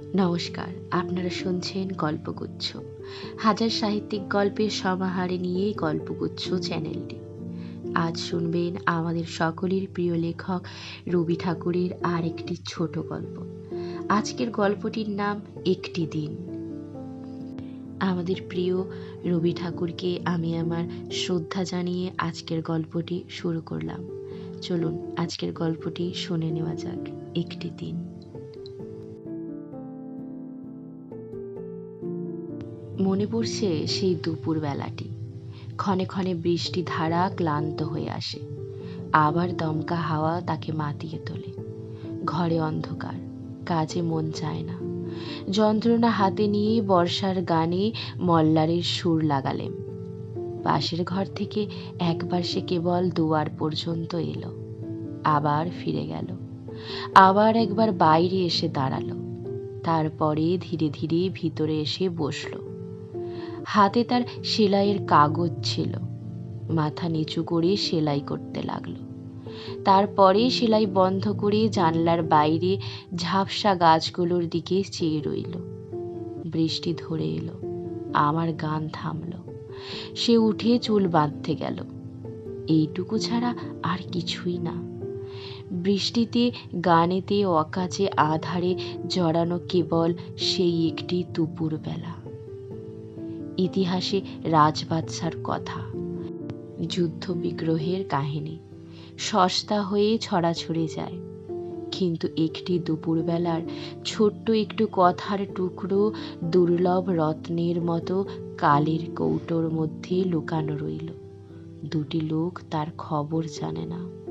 নমস্কার, আপনারা শুনছেন গল্পগুচ্ছ। হাজার সাহিত্যিক গল্পের সমাহারে নিয়ে গল্পগুচ্ছ চ্যানেলটি। আজ শুনবেন আমাদের সকলের প্রিয় লেখক রবি ঠাকুরের আর একটি ছোট গল্প। আজকের গল্পটির নাম একটি দিন। আমাদের প্রিয় রবি ঠাকুরকে আমি আমার শ্রদ্ধা জানিয়ে আজকের গল্পটি শুরু করলাম। চলুন আজকের গল্পটি শুনে নেওয়া যাক। একটি দিন। মনে পড়ছে সেই দুপুর বেলাটি। ক্ষণে ক্ষণে বৃষ্টি ধারা ক্লান্ত হয়ে আসে। আবার দমকা হাওয়া তাকে মাতিয়ে তোলে। ঘরে অন্ধকার, কাজে মন চায় না। যন্ত্রণা হাতে নিয়ে বর্ষার গানে মল্লারের সুর লাগালেম। পাশের ঘর থেকে একবার সে কেবল দুয়ার পর্যন্ত এলো। আবার ফিরে গেল। আবার একবার বাইরে এসে দাঁড়াল। তারপরে ধীরে ধীরে ভিতরে এসে বসল। হাতে তার সেলাইয়ের কাগজ ছিল। মাথা নিচু করে সেলাই করতে লাগল। তারপরে সেলাই বন্ধ করে জানলার বাইরে ঝাপসা গাছগুলোর দিকে চেয়ে রইল। বৃষ্টি ধরে এলো। আমার গান থামলো। সে উঠে চুল বাঁধতে গেল। এইটুকু ছাড়া আর কিছুই না। বৃষ্টিতে, গানেতে, অকাজে, আধারে জড়ানো কেবল সেই একটি দুপুর বেলা ইতিহাসে রাজবাদশার কথা। যুদ্ধ বিগ্রহের কাহিনী। সস্তা হয়ে ছড়াছড়ে যায়। কিন্তু একটি দুপুরবেলার ছোট্ট একটু কথার টুকরো দুর্লভ রত্নের মতো কালের কৌটোর মধ্যে লুকানো রইল। দুটি লোক তার খবর জানে না।